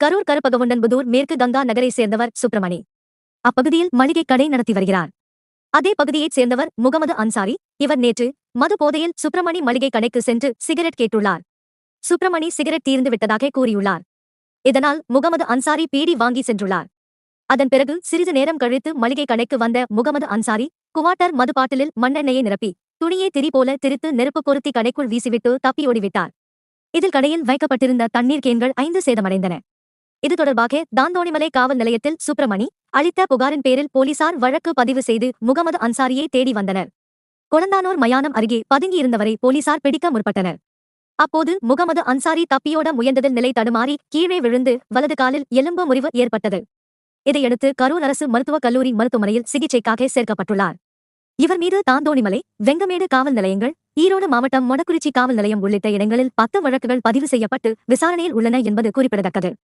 கரூர் கருப்பகவுண்டன்புதூர் மேற்கு கங்கா நகரை சேர்ந்தவர் சுப்பிரமணி. அப்பகுதியில் மளிகை கடை நடத்தி வருகிறார். அதே பகுதியைச் சேர்ந்தவர் முகமது அன்சாரி. இவர் நேற்று மது போதையில் சுப்பிரமணி மளிகை கடைக்கு சென்று சிகரெட் கேட்டுள்ளார். சுப்பிரமணி சிகரெட் தீர்ந்து விட்டதாக கூறியுள்ளார். இதனால் முகமது அன்சாரி பீடி வாங்கி சென்றுள்ளார். அதன் பிறகு சிறிது நேரம் கழித்து மளிகை கடைக்கு வந்த முகமது அன்சாரி குவாட்டர் மது பாட்டிலில் மண்ணெண்ணெயை நிரப்பி துணியை திரி போல திரித்து நெருப்பு பொருத்தி கடைக்குள் வீசிவிட்டு தப்பியோடிவிட்டார் இதில் கடையில் வைக்கப்பட்டிருந்த தண்ணீர் கேன்கள் ஐந்து சேதமடைந்தன. இது தொடர்பாக தாந்தோணிமலை காவல் நிலையத்தில் சுப்பிரமணி அளித்த புகாரின் பேரில் போலீசார் வழக்கு பதிவு செய்து முகமது அன்சாரியை தேடி வந்தனர். குழந்தானூர் மயானம் அருகே பதுங்கியிருந்தவரை போலீசார் பிடிக்க முற்பட்டனர். அப்போது முகமது அன்சாரி தப்பியோட முயன்றதில் நிலை தடுமாறி கீழே விழுந்து வலது காலில் எலும்பு முறிவு ஏற்பட்டது. இதையடுத்து கரூர் அரசு மருத்துவக் கல்லூரி மருத்துவமனையில் சிகிச்சைக்காக சேர்க்கப்பட்டுள்ளார். இவர் மீது தாந்தோணிமலை வெங்கமேடு காவல் நிலையங்கள் ஈரோடு மாவட்டம் மொடக்குறிச்சி காவல் நிலையம் உள்ளிட்ட இடங்களில் பத்து வழக்குகள் பதிவு செய்யப்பட்டு விசாரணையில் உள்ளன என்பது குறிப்பிடத்தக்கது.